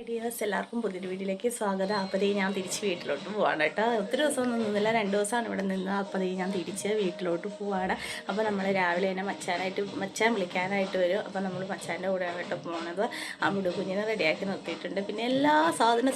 Ideas എല്ലാവർക്കും പുതിയൊരു വീട്ടിലേക്ക് സ്വാഗതം. അപ്പതേ ഞാൻ തിരിച്ച് വീട്ടിലോട്ട് പോവാണ് കേട്ടോ. ഒത്തിരി ദിവസമൊന്നും നിന്നില്ല. രണ്ട് ദിവസമാണ് ഇവിടെ നിന്ന്. അപ്പതേ ഞാൻ തിരിച്ച് വീട്ടിലോട്ട് പോവാണ്. അപ്പോൾ നമ്മൾ രാവിലെ തന്നെ മച്ചാനായിട്ട് മച്ചാൻ വിളിക്കാനായിട്ട് വരും. അപ്പോൾ നമ്മൾ മച്ചാന്റെ കൂടെയാണ് കേട്ടോ പോകുന്നത് അമ്മുടെ കുഞ്ഞിനെ റെഡിയാക്കി നിർത്തിയിട്ടുണ്ട്. പിന്നെ എല്ലാ സാധന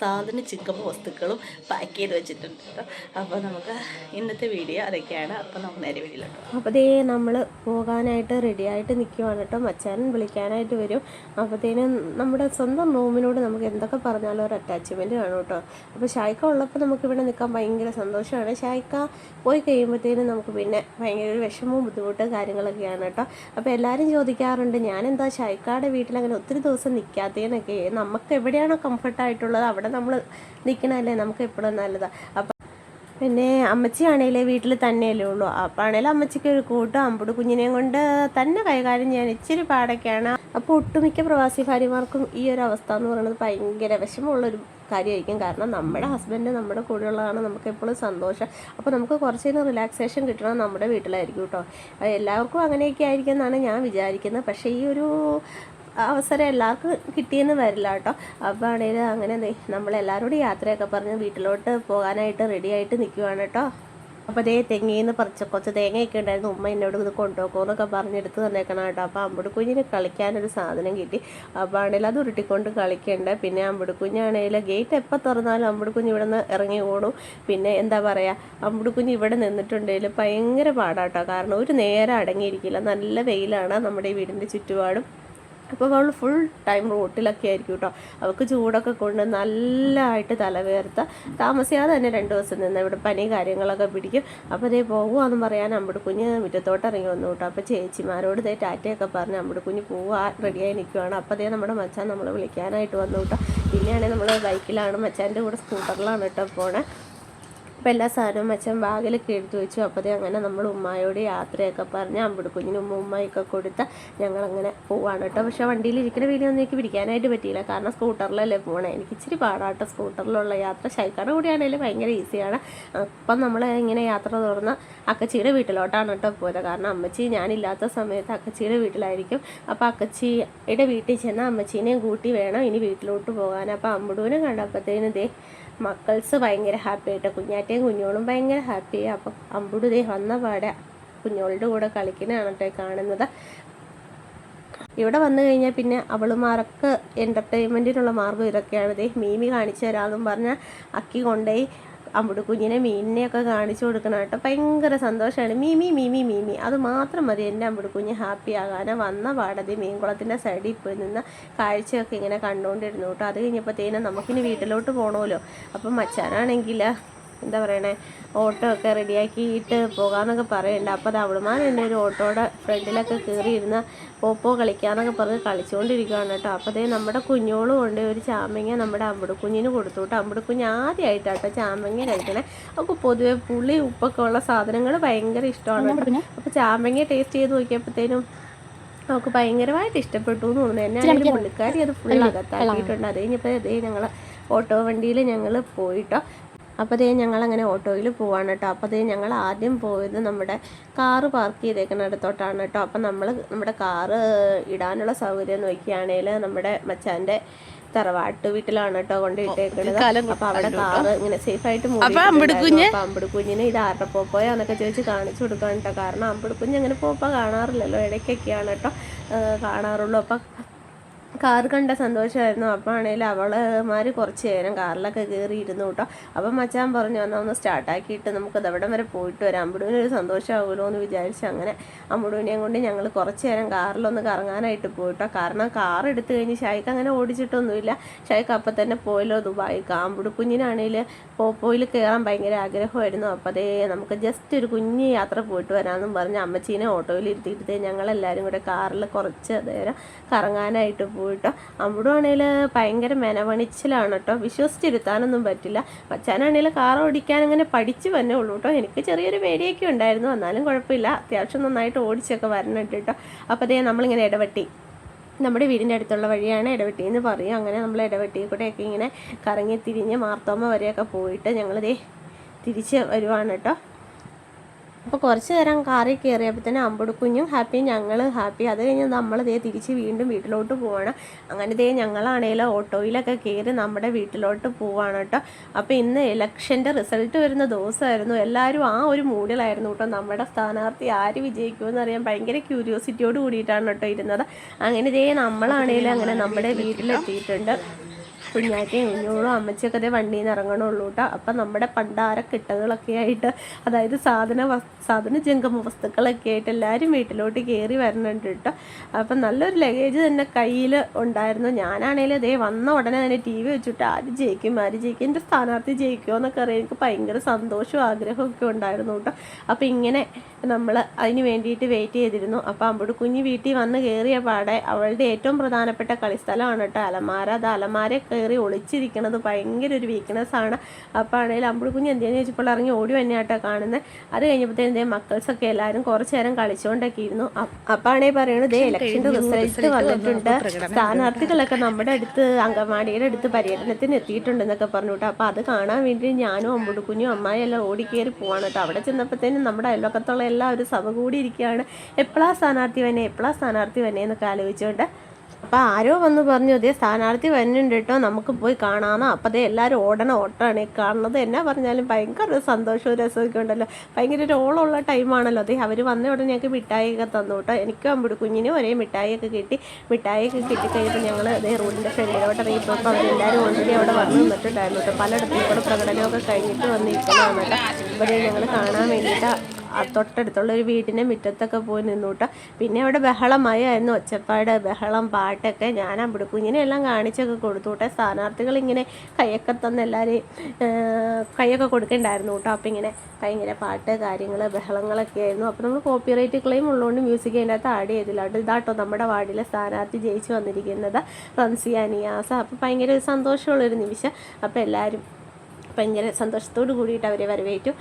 സാധന ചിക്കപ്പ് വസ്തുക്കളും പാക്ക് ചെയ്ത് വെച്ചിട്ടുണ്ട് കേട്ടോ. അപ്പോൾ നമുക്ക് ഇന്നത്തെ വീഡിയോ അതൊക്കെയാണ്. അപ്പോൾ നമുക്ക് നേരെ വീട്ടിലോട്ട് ദേ നമ്മൾ പോകാനായിട്ട് റെഡിയായിട്ട് നിൽക്കുവാണ് കേട്ടോ. മച്ചാനും വിളിക്കാനായിട്ട് വരും. അപ്പോഴത്തേനും നമ്മുടെ സ്വന്തം റൂമിനോട് നമുക്ക് എന്തൊക്കെ പറഞ്ഞാലും ഒരു അറ്റാച്ച്മെന്റ് കാണും കേട്ടോ. അപ്പോൾ ഷായ്ക്ക ഉള്ളപ്പോൾ നമുക്ക് ഇവിടെ നിൽക്കാൻ ഭയങ്കര സന്തോഷമാണ്. ഷായ്ക്ക പോയി കഴിയുമ്പോഴത്തേനും നമുക്ക് പിന്നെ ഭയങ്കര ഒരു വിഷമവും ബുദ്ധിമുട്ടും കാര്യങ്ങളൊക്കെയാണ് കേട്ടോ. അപ്പോൾ എല്ലാവരും ചോദിക്കാറുണ്ട് ഞാനെന്താ എന്താ ഷായ്ക്കാടെ വീട്ടിൽ അങ്ങനെ ഒത്തിരി ദിവസം നിൽക്കാത്തതെന്നൊക്കെ നമുക്ക് എവിടെയാണോ കംഫർട്ടായിട്ടുള്ളത് അവിടെ നമ്മൾ നിൽക്കണമല്ലേ നമുക്ക് എപ്പോഴും നല്ലതാണ് അപ്പോൾ പിന്നെ അമ്മച്ചിയാണേലേ വീട്ടിൽ തന്നെയല്ലേ ഉള്ളൂ. അപ്പം ആണേലും അമ്മച്ചിക്ക് ഒരു കൂട്ടം അമ്പുട് കുഞ്ഞിനെയും കൊണ്ട് തന്നെ കൈകാര്യം ചെയ്യാൻ ഇച്ചിരി പാടൊക്കെയാണ്. അപ്പോൾ ഒട്ടുമിക്ക പ്രവാസി ഭാര്യമാർക്കും ഈ ഒരു അവസ്ഥ എന്ന് പറയുന്നത് ഭയങ്കര വിഷമമുള്ളൊരു കാര്യമായിരിക്കും. കാരണം നമ്മുടെ ഹസ്ബൻഡ് നമ്മുടെ കൂടെ ഉള്ളതാണ് നമുക്ക് എപ്പോഴും സന്തോഷം. അപ്പോൾ നമുക്ക് കുറച്ച് റിലാക്സേഷൻ കിട്ടണം നമ്മുടെ വീട്ടിലായിരിക്കും കേട്ടോ എല്ലാവർക്കും അങ്ങനെയൊക്കെ ആയിരിക്കും എന്നാണ് ഞാൻ വിചാരിക്കുന്നത്. പക്ഷേ ഈ ഒരു അവസരം എല്ലാവർക്കും കിട്ടിയെന്ന് വരില്ല കേട്ടോ. അപ്പോൾ ആണെങ്കിൽ അങ്ങനെ നമ്മളെല്ലാവരോടും യാത്രയൊക്കെ പറഞ്ഞ് വീട്ടിലോട്ട് പോകാനായിട്ട് റെഡി ആയിട്ട് നിൽക്കുവാണ് കേട്ടോ. അപ്പോൾ അതേ തെങ്ങയിൽ നിന്ന് പറിച്ച കുറച്ച് തേങ്ങയൊക്കെ ഉണ്ടായിരുന്നു. ഉമ്മ എന്നോട് ഇത് കൊണ്ടുപോക്കോ എന്നൊക്കെ പറഞ്ഞെടുത്ത് തന്നേക്കണം കേട്ടോ. അപ്പോൾ അമ്പുട് കുഞ്ഞിന് കളിക്കാനൊരു സാധനം കിട്ടി. അപ്പോൾ ആണെങ്കിൽ അത് ഉരുട്ടിക്കൊണ്ട് കളിക്കണ്ട. പിന്നെ അമ്പുട് കുഞ്ഞാണെങ്കിൽ ഗേറ്റ് എപ്പോൾ തുറന്നാലും അമ്പുട് കുഞ്ഞ് ഇവിടെ നിന്ന് ഇറങ്ങി ഓടും. പിന്നെ എന്താ പറയുക അമ്പുട് കുഞ്ഞ് ഇവിടെ നിന്നിട്ടുണ്ടെങ്കിൽ ഭയങ്കര പാടാട്ടോ. കാരണം ഒരു നേരം അടങ്ങിയിരിക്കില്ല. നല്ല വെയിലാണ് നമ്മുടെ ഈ വീടിന്റെ ചുറ്റുപാടും. അപ്പോൾ അവൾ ഫുൾ ടൈം റോട്ടിലൊക്കെ ആയിരിക്കും കേട്ടോ. അവൾക്ക് ചൂടൊക്കെ കൊണ്ട് നല്ലതായിട്ട് തലവേർത്ത താമസിയാതെ തന്നെ രണ്ട് ദിവസം നിന്ന് ഇവിടെ പനി കാര്യങ്ങളൊക്കെ പിടിക്കും. അപ്പോൾ ഇതേ പോകുവാന്ന് പറയാൻ അമ്പട് കുഞ്ഞ് മുറ്റത്തോട്ട് ഇറങ്ങി വന്നു കേട്ടോ. അപ്പോൾ ചേച്ചിമാരോട് ഇതേ ടാറ്റയൊക്കെ പറഞ്ഞ് അമ്പട് കുഞ്ഞ് പോവാ റെഡിയായി നിൽക്കുവാണ്. അപ്പോൾ അതേ നമ്മുടെ മച്ചാൻ നമ്മൾ വിളിക്കാനായിട്ട് വന്നു കേട്ടോ. പിന്നെയാണെങ്കിൽ നമ്മൾ ബൈക്കിലാണ് മച്ചാന്റെ കൂടെ സ്കൂട്ടറിലാണ് കേട്ടോ പോണേ. അപ്പോൾ എല്ലാ സാധനവും അച്ഛൻ ബാഗിലൊക്കെ എടുത്തു വെച്ചു. അപ്പോഴത്തേ അങ്ങനെ നമ്മൾ ഉമ്മായോട് യാത്രയൊക്കെ പറഞ്ഞ് അമ്പട് കുഞ്ഞിന് ഉമ്മ ഉമ്മയൊക്കെ കൊടുത്ത് ഞങ്ങളങ്ങനെ പോവാണ് കേട്ടോ. പക്ഷേ വണ്ടിയിൽ ഇരിക്കുന്ന വീഡിയോ ഒന്നും എനിക്ക് പിടിക്കാനായിട്ട് പറ്റിയില്ല. കാരണം സ്കൂട്ടറിലല്ലേ പോകണേ എനിക്ക് ഇച്ചിരി പാടാട്ടോ സ്കൂട്ടറിലുള്ള യാത്ര. ശൈക്കാരുടെ കൂടെയാണെങ്കിലും ഭയങ്കര ഈസിയാണ്. അപ്പം നമ്മൾ ഇങ്ങനെ യാത്ര തുറന്ന് അക്കച്ചിയുടെ വീട്ടിലോട്ടാണ് കേട്ടോ പോയത്. കാരണം അമ്മച്ചി ഞാനില്ലാത്ത സമയത്ത് അക്കച്ചിയുടെ വീട്ടിലായിരിക്കും. അപ്പോൾ അക്കച്ചിയുടെ വീട്ടിൽ ചെന്ന് അമ്മച്ചീനെയും കൂട്ടി വേണം ഇനി വീട്ടിലോട്ട് പോകാൻ. അപ്പോൾ അമ്പുടുവിനെ കണ്ടപ്പോഴത്തേനും ദേ മക്കൾസ് ഭയങ്കര ഹാപ്പി ആയിട്ട്. കുഞ്ഞാറ്റയും കുഞ്ഞോളും ഭയങ്കര ഹാപ്പി. അപ്പം അമ്പുടുതേ വന്ന പാടെ കുഞ്ഞോളുടെ കൂടെ കളിക്കുന്നതാണ് കാണുന്നത്. ഇവിടെ വന്നു കഴിഞ്ഞാൽ പിന്നെ അവളുമാർക്ക് എന്റർടൈൻമെന്റിനുള്ള മാർഗം ഇതൊക്കെയാണ്. ദേ മീമി കാണിച്ചു തരാമെന്നും പറഞ്ഞാൽ അക്കി കൊണ്ടുപോയി അമ്പുട് കുഞ്ഞിനെ മീനിനെയൊക്കെ കാണിച്ചു കൊടുക്കണം കേട്ടോ. ഭയങ്കര സന്തോഷമാണ്. മീമി മീമി മീമി അത് മാത്രം മതി. എന്റെ അമ്പുട് കുഞ്ഞ് ഹാപ്പി ആകാൻ വന്ന പാടതി മീൻകുളത്തിന്റെ സൈഡിൽ പോയി നിന്ന് കാഴ്ചയൊക്കെ ഇങ്ങനെ കണ്ടുകൊണ്ടിരുന്നു കേട്ടോ. അത് കഴിഞ്ഞപ്പോഴത്തേനും നമുക്കിനി വീട്ടിലോട്ട് പോകണമല്ലോ അപ്പം മച്ചാനാണെങ്കിൽ എന്താ പറയണേ ഓട്ടോ ഒക്കെ റെഡിയാക്കിയിട്ട് പോകാമെന്നൊക്കെ പറയുന്നുണ്ട് അപ്പോൾ അത് അവളുമാർ എന്റെ ഒരു ഓട്ടോയുടെ ഫ്രണ്ടിലൊക്കെ കയറിയിരുന്ന പോപ്പോ കളിക്കാന്നൊക്കെ പറഞ്ഞ് കളിച്ചുകൊണ്ടിരിക്കുകയാണ് കേട്ടോ. അപ്പോൾ അതേ നമ്മുടെ കുഞ്ഞോളും കൊണ്ട് ഒരു ചാമ്പങ്ങ നമ്മുടെ അമ്പട് കുഞ്ഞിന് കൊടുത്തു കേട്ടോ. അമ്പട് കുഞ്ഞ് ആദ്യമായിട്ടാട്ടോ ചാമ്പങ്ങ കഴിക്കണേ. അപ്പം പൊതുവെ പുളി ഉപ്പൊക്കെ ഉള്ള സാധനങ്ങൾ ഭയങ്കര ഇഷ്ടമാണ് കേട്ടോ. അപ്പോൾ ചാമ്പങ്ങ ടേസ്റ്റ് ചെയ്ത് നോക്കിയപ്പോഴത്തേനും അവൾക്ക് ഭയങ്കരമായിട്ട് ഇഷ്ടപ്പെട്ടു എന്ന് തോന്നുന്നു. എന്നെ ആണെങ്കിൽ പുള്ളിക്കാരി അത് ഫുൾ അകത്താക്കിയിട്ടുണ്ട്. അത് കഴിഞ്ഞപ്പോൾ അതേ ഞങ്ങൾ ഓട്ടോ വണ്ടിയിൽ ഞങ്ങൾ പോയിട്ടോ അപ്പോൾ ഞങ്ങൾ അങ്ങനെ ഓട്ടോയിൽ പോവാണ് കേട്ടോ. അപ്പോൾ അതേ ഞങ്ങൾ ആദ്യം പോയത് നമ്മുടെ കാറ് പാർക്ക് ചെയ്തേക്കുന്നിടത്തോട്ടാണ് കേട്ടോ. അപ്പം നമ്മൾ നമ്മുടെ കാറ് ഇടാനുള്ള സൗകര്യം നോക്കിയാണെങ്കിൽ നമ്മുടെ മച്ചാന്റെ തറവാട്ട് വീട്ടിലാണ് കേട്ടോ കൊണ്ടിട്ടേക്കുന്നത് അപ്പൊ അവിടെ കാറ് ഇങ്ങനെ സേഫ് ആയിട്ട് അപ്പൊ അമ്പിടുക്കുഞ്ഞിന് ഇത് ആരുടെ പോപ്പോയാന്നൊക്കെ ചോദിച്ച് കാണിച്ചു കൊടുക്കാൻ കേട്ടോ. കാരണം അമ്പിടുക്കുഞ്ഞ് അങ്ങനെ പോപ്പ കാണാറില്ലല്ലോ ഇടയ്ക്കൊക്കെയാണ് കേട്ടോ. കാണാറുള്ളൂ. അപ്പൊ കാർ കണ്ട സന്തോഷമായിരുന്നു. അപ്പോൾ ആണെങ്കിൽ അവളുമാർ കുറച്ച് നേരം കാറിലൊക്കെ കയറി ഇരുന്നു കേട്ടോ. അപ്പം മച്ചാൻ പറഞ്ഞു എന്നാൽ ഒന്ന് സ്റ്റാർട്ടാക്കിയിട്ട് നമുക്ക് അവിടം വരെ പോയിട്ട് വരാം. അമ്പുടുവിനൊരു സന്തോഷമാകുമല്ലോ എന്ന് വിചാരിച്ച് അങ്ങനെ അമ്പുടുവിനെയും കൊണ്ട് ഞങ്ങൾ കുറച്ച് നേരം കാറിലൊന്ന് കറങ്ങാനായിട്ട് പോയിട്ടോ കാരണം കാർ എടുത്തു കഴിഞ്ഞ് ഷായ്ക്ക് അങ്ങനെ ഓടിച്ചിട്ടൊന്നുമില്ല. ഷായ്ക്ക് അപ്പം തന്നെ പോയല്ലോ ദുബായിക്ക്. അമ്പുടു കുഞ്ഞിനാണെങ്കിൽ പോപ്പോയിൽ കയറാൻ ഭയങ്കര ആഗ്രഹമായിരുന്നു. അപ്പോൾ അതേ നമുക്ക് ജസ്റ്റ് ഒരു കുഞ്ഞ് യാത്ര പോയിട്ട് വരാമെന്നും പറഞ്ഞ് അമ്മച്ചീനെ ഓട്ടോയിൽ ഇരുത്തിയിട്ട് ഞങ്ങളെല്ലാവരും കൂടെ കാറിൽ കുറച്ച് നേരം കറങ്ങാനായിട്ട് പോയിട്ടോ അമ്പുടുവാണെങ്കിൽ ഭയങ്കര മെനവണിച്ചിലാണ് കേട്ടോ. വിശ്വസിച്ചിരുത്താനൊന്നും പറ്റില്ല. മച്ചാനാണെങ്കിൽ കാർ ഓടിക്കാൻ അങ്ങനെ പഠിച്ചു വന്നേ ഉള്ളൂ കേട്ടോ. എനിക്ക് ചെറിയൊരു പേടിയൊക്കെ ഉണ്ടായിരുന്നു. എന്നാലും കുഴപ്പമില്ല. അത്യാവശ്യം നന്നായിട്ട് ഓടിച്ചൊക്കെ വരണുണ്ട് കേട്ടോ. അപ്പോൾ അതേ നമ്മളിങ്ങനെ ഇടവെട്ടി. നമ്മുടെ വീടിന്റെ അടുത്തുള്ള വഴിയാണ് ഇടവെട്ടി എന്ന് പറയും. അങ്ങനെ നമ്മൾ ഇടവെട്ടി കൂടെയൊക്കെ ഇങ്ങനെ കറങ്ങി തിരിഞ്ഞ് മാർത്തോമ്മ വരെയൊക്കെ പോയിട്ട് ഞങ്ങളിതേ തിരിച്ച് വരുവാണ് കേട്ടോ. അപ്പോൾ കുറച്ച് നേരം കാറിൽ കയറിയപ്പോഴത്തേനും അമ്പുടുക്കുഞ്ഞും ഹാപ്പി ഞങ്ങൾ ഹാപ്പി. അത് കഴിഞ്ഞ് നമ്മൾ ദേ തിരിച്ച് വീണ്ടും വീട്ടിലോട്ട് പോവാണ്. അങ്ങനെ ദേ ഞങ്ങളാണെങ്കിലും ഓട്ടോയിലൊക്കെ കയറി നമ്മുടെ വീട്ടിലോട്ട് പോവാണ് കേട്ടോ അപ്പോൾ ഇന്ന് ഇലക്ഷന്റെ റിസൾട്ട് വരുന്ന ദിവസമായിരുന്നു എല്ലാവരും ആ ഒരു മൂഡിലായിരുന്നു കേട്ടോ നമ്മുടെ സ്ഥാനാർത്ഥി ആര് വിജയിക്കുമെന്ന് അറിയാൻ ഭയങ്കര ക്യൂരിയോസിറ്റിയോട് കൂടിയിട്ടാണ് കേട്ടോ ഇരുന്നത്. അങ്ങനെ ദേ നമ്മളാണെങ്കിലും അങ്ങനെ നമ്മുടെ വീട്ടിലെത്തിയിട്ടുണ്ട്. കുഞ്ഞാറ്റയും കുഞ്ഞോളും അമ്മച്ചിയൊക്കെ അതേ വണ്ടിയിൽ നിന്ന് ഇറങ്ങണുള്ളൂ കേട്ടോ അപ്പം നമ്മുടെ പണ്ടാര കിട്ടകളൊക്കെ ആയിട്ട് അതായത് സാധന സാധന ജംഗമ വസ്തുക്കളൊക്കെ ആയിട്ട് എല്ലാവരും വീട്ടിലോട്ട് കയറി വരണുണ്ട് കേട്ടോ അപ്പം നല്ലൊരു ലഗേജ് തന്നെ കയ്യിൽ ഉണ്ടായിരുന്നു. ഞാനാണേലും അതേ വന്ന ഉടനെ തന്നെ ടി വി വെച്ചിട്ട് ആര് ജയിക്കും ആര് ജയിക്കും എന്റെ സ്ഥാനാർത്ഥി ജയിക്കുമോ എന്നൊക്കെ അറിയാൻ എനിക്ക് ഭയങ്കര സന്തോഷവും ആഗ്രഹവും ഒക്കെ ഉണ്ടായിരുന്നു കേട്ടോ അപ്പം ഇങ്ങനെ നമ്മൾ അതിന് വേണ്ടിയിട്ട് വെയിറ്റ് ചെയ്തിരുന്നു. അപ്പോൾ അമ്പുడు കുഞ്ഞ് വീട്ടിൽ വന്ന് കയറിയ പാടെ അവളുടെ ഏറ്റവും പ്രധാനപ്പെട്ട കളിസ്ഥലമാണ് കേട്ടോ അലമാര. അത് അലമാര കയറി ഒളിച്ചിരിക്കണത് ഭയങ്കര ഒരു വീക്ക്നെസ് ആണ്. അപ്പോൾ ആണെങ്കിൽ അമ്പുడు കുഞ്ഞ് എന്തെന്ന് ചോദിച്ചപ്പോൾ ഇറങ്ങി ഓടി തന്നെയാട്ടോ കാണുന്നത് അത് കഴിഞ്ഞപ്പോഴത്തേനും ഇതേ മക്കൾസൊക്കെ എല്ലാവരും കുറച്ച് നേരം കളിച്ചുകൊണ്ടൊക്കെ ഇരുന്നു. അപ്പോൾ ആണെങ്കിൽ പറയുന്നത് ദേ ഇലക്ഷന്റെ റിസൾട്ട് വന്നിട്ടുണ്ട്. സ്ഥാനാർത്ഥികളൊക്കെ നമ്മുടെ അടുത്ത് അങ്കമാടിയുടെ അടുത്ത് പര്യടനത്തിന് എത്തിയിട്ടുണ്ടെന്നൊക്കെ പറഞ്ഞു കേട്ടോ. അപ്പോൾ അത് കാണാൻ വേണ്ടി ഞാനും അമ്പുడు കുഞ്ഞും അമ്മായി എല്ലാം ഓടിക്കയറി പോവാണ് കേട്ടോ. അവിടെ ചെന്നപ്പോഴത്തേനും നമ്മുടെ അയൽവക്കത്തുള്ള എല്ലാവരും സഭ കൂടി ഇരിക്കുകയാണ്. എപ്പോഴാ സ്ഥാനാർത്ഥി വന്നെ എപ്പോഴാ സ്ഥാനാർത്ഥി വന്നെ എന്നൊക്കെ ആലോചിച്ചുകൊണ്ട് അപ്പോൾ ആരോ വന്ന് പറഞ്ഞു അതേ സ്ഥാനാർത്ഥി വരുന്നുണ്ട് കേട്ടോ നമുക്ക് പോയി കാണാമെന്ന് അപ്പോൾ അതേ എല്ലാവരും ഓടണ ഓട്ടമാണ് കാണുന്നത് എന്നാ പറഞ്ഞാലും ഭയങ്കര സന്തോഷവും രസമൊക്കെ ഉണ്ടല്ലോ. ഭയങ്കര ഒരു ഓളമുള്ള ടൈമാണല്ലോ അതേ അവർ വന്ന ഉടനെ ഞങ്ങൾക്ക് മിഠായിയൊക്കെ തന്നു കേട്ടോ. എനിക്കും അമ്പിടി കുഞ്ഞിനും ഒരേ മിഠായിയൊക്കെ കിട്ടി. മിഠായിയൊക്കെ കിട്ടിക്കഴിഞ്ഞപ്പോൾ ഞങ്ങൾ അതേ റോഡിന്റെ ഫ്രണ്ടിലോട്ട് ഇറങ്ങിയപ്പോൾ അവരെല്ലാവരും ഓൾറെഡി അവിടെ വന്ന് നിന്നിട്ടുണ്ടായിരുന്നു. കേട്ടോ പലയിടത്തും കൂടെ പ്രകടനമൊക്കെ കഴിഞ്ഞിട്ട് വന്നിരിക്കുന്നതാണ് കേട്ടോ. ഇവിടെ ഞങ്ങൾ കാണാൻ വേണ്ടിയിട്ട് തൊട്ടടുത്തുള്ള ഒരു വീടിന്റെ മുറ്റത്തൊക്കെ പോയി നിന്നു കേട്ടോ പിന്നെ അവിടെ ബഹളമായിരുന്നു ഒച്ചപ്പാട് ബഹളം പാട്ടൊക്കെ ഞാൻ അവിടെ കുഞ്ഞിനെല്ലാം കാണിച്ചൊക്കെ കൊടുത്തു കേട്ടോ സ്ഥാനാർത്ഥികൾ ഇങ്ങനെ കൈയൊക്കെ തന്ന് എല്ലാവരെയും കൈയൊക്കെ കൊടുക്കണ്ടായിരുന്നു കേട്ടോ അപ്പം ഇങ്ങനെ ഭയങ്കര പാട്ട് കാര്യങ്ങൾ ബഹളങ്ങളൊക്കെ ആയിരുന്നു. അപ്പോൾ നമ്മൾ കോപ്പിറൈറ്റ് ക്ലെയിം ഉള്ളതുകൊണ്ട് മ്യൂസിക് അതിന്റെ അകത്ത് ആഡ് ചെയ്തില്ല. കേട്ടോ ഇതാട്ടോ നമ്മുടെ വാർഡിലെ സ്ഥാനാർത്ഥി ജയിച്ചു വന്നിരിക്കുന്നത് റൻസിയ നിയാസ അപ്പോൾ ഭയങ്കര സന്തോഷമുള്ളൊരു നിമിഷം. അപ്പോൾ എല്ലാവരും ഭയങ്കര സന്തോഷത്തോടു കൂടിയിട്ട് അവരെ വരവേറ്റു.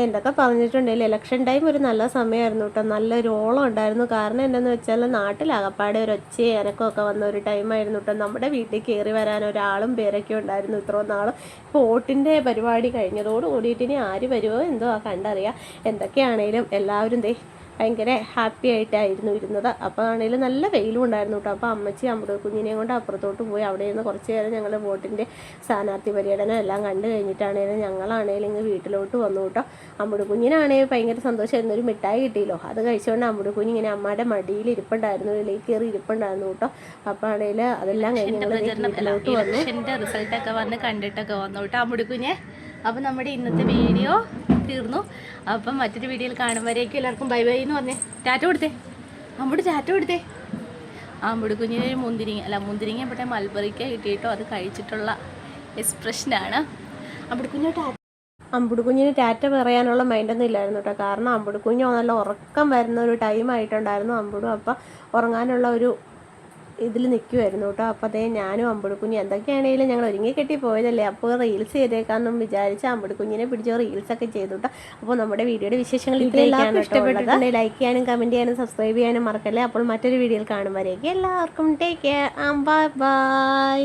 എന്തൊക്കെ പറഞ്ഞിട്ടുണ്ടെങ്കിൽ ഇലക്ഷൻ ടൈം ഒരു നല്ല സമയമായിരുന്നു കേട്ടോ. നല്ലൊരു ഓളം ഉണ്ടായിരുന്നു. കാരണം എന്താണെന്ന് വെച്ചാൽ നാട്ടിലകപ്പാടെ ഒരു ഒച്ചയും അനക്കമൊക്കെ വന്ന ഒരു ടൈമായിരുന്നു കേട്ടോ. നമ്മുടെ വീട്ടിൽ കയറി വരാൻ ഒരാളും പേരൊക്കെ ഉണ്ടായിരുന്നു ഇത്രയും നാളും. ഇപ്പോൾ വോട്ടിന്റെ പരിപാടി കഴിഞ്ഞതോട് കൂടിയിട്ട് ഇനി ആര് വരുമോ എന്തോ കണ്ടറിയാം. എന്തൊക്കെയാണേലും എല്ലാവരും ദേ ഭയങ്കര ഹാപ്പി ആയിട്ടായിരുന്നു ഇരുന്നത്. അപ്പോൾ ആണെങ്കിലും നല്ല വെയിലും ഉണ്ടായിരുന്നു കേട്ടോ അപ്പോൾ അമ്മച്ചി അമ്മയുടെ കുഞ്ഞിനെയും കൊണ്ട് അപ്പുറത്തോട്ട് പോയി. അവിടെ നിന്ന് കുറച്ച് നേരം ഞങ്ങൾ ബോട്ടിന്റെ സ്ഥാനാർത്ഥി പര്യടനം എല്ലാം കണ്ടു കഴിഞ്ഞിട്ടാണെങ്കിലും ഞങ്ങളാണെങ്കിലും ഇങ്ങ് വീട്ടിലോട്ട് വന്നു കേട്ടോ അമ്മയുടെ കുഞ്ഞിനാണെങ്കിൽ ഭയങ്കര സന്തോഷമായിരുന്നു. ഒരു മിഠായി കിട്ടിയല്ലോ. അത് കഴിച്ചുകൊണ്ട് അമ്മയുടെ കുഞ്ഞ് ഇങ്ങനെ അമ്മയുടെ മടിയിൽ ഇരിപ്പുണ്ടായിരുന്നു. ഇതിലേക്ക് കയറി ഇരിപ്പുണ്ടായിരുന്നു കേട്ടോ അപ്പോൾ ആണെങ്കിൽ അതെല്ലാം കഴിഞ്ഞ് ഞങ്ങൾ വീട്ടിലോട്ട് വന്നു. റിസൾട്ടൊക്കെ വന്ന് കണ്ടിട്ടൊക്കെ വന്നു കേട്ടോ കുഞ്ഞ്. അപ്പോൾ നമ്മുടെ ഇന്നത്തെ വീഡിയോ തീർന്നു അപ്പം മറ്റൊരു വീഡിയോയിൽ കാണുമ്പോഴേക്കും എല്ലാവർക്കും ബൈ ബൈ എന്ന് പറഞ്ഞേ. ടാറ്റ കൊടുത്തേ അമ്മൂട് ടാറ്റ കൊടുത്തേ അമ്മുട് കുഞ്ഞിന് ഒരു മുന്തിരിങ്ങ അല്ല മുന്തിരിങ്ങ പെട്ടെ മൽബറിക്ക കിട്ടിയിട്ടോ? അത് കഴിച്ചിട്ടുള്ള എക്സ്പ്രഷനാണ്. അമ്മുട് കുഞ്ഞു ടാറ്റ അമ്പുడు കുഞ്ഞിന് ടാറ്റ പറയാനുള്ള മൈൻഡൊന്നും ഇല്ലായിരുന്നു കേട്ടോ. കാരണം അമ്പുడు കുഞ്ഞ് നല്ല ഉറക്കം വരുന്ന ഒരു ടൈം ആയിട്ടുണ്ടായിരുന്നു അമ്പുടും അപ്പം ഉറങ്ങാനുള്ള ഒരു ഇതിൽ നിൽക്കുമായിരുന്നു കേട്ടോ. അപ്പോൾ അതേ ഞാനും അമ്പിടുക്കുഞ്ഞി കുഞ്ഞ് എന്തൊക്കെയാണെങ്കിലും ഞങ്ങൾ ഒരുങ്ങി കെട്ടി പോയതല്ലേ. അപ്പോൾ റീൽസ് ചെയ്തേക്കാമെന്നും വിചാരിച്ച് അമ്പിടുക്കുഞ്ഞിനെ പിടിച്ച് റീൽസൊക്കെ ചെയ്തു കേട്ടോ അപ്പോൾ നമ്മുടെ വീഡിയോയുടെ വിശേഷങ്ങൾ ഇതിലെല്ലാം ഇഷ്ടപ്പെട്ടിട്ടുണ്ടെങ്കിൽ ലൈക്ക് ചെയ്യാനും കമന്റ് ചെയ്യാനും സബ്സ്ക്രൈബ് ചെയ്യാനും മറക്കല്ലേ. അപ്പോൾ മറ്റൊരു വീഡിയോയിൽ കാണുമ്പോഴേക്കും എല്ലാവർക്കും. Take care. Bye bye.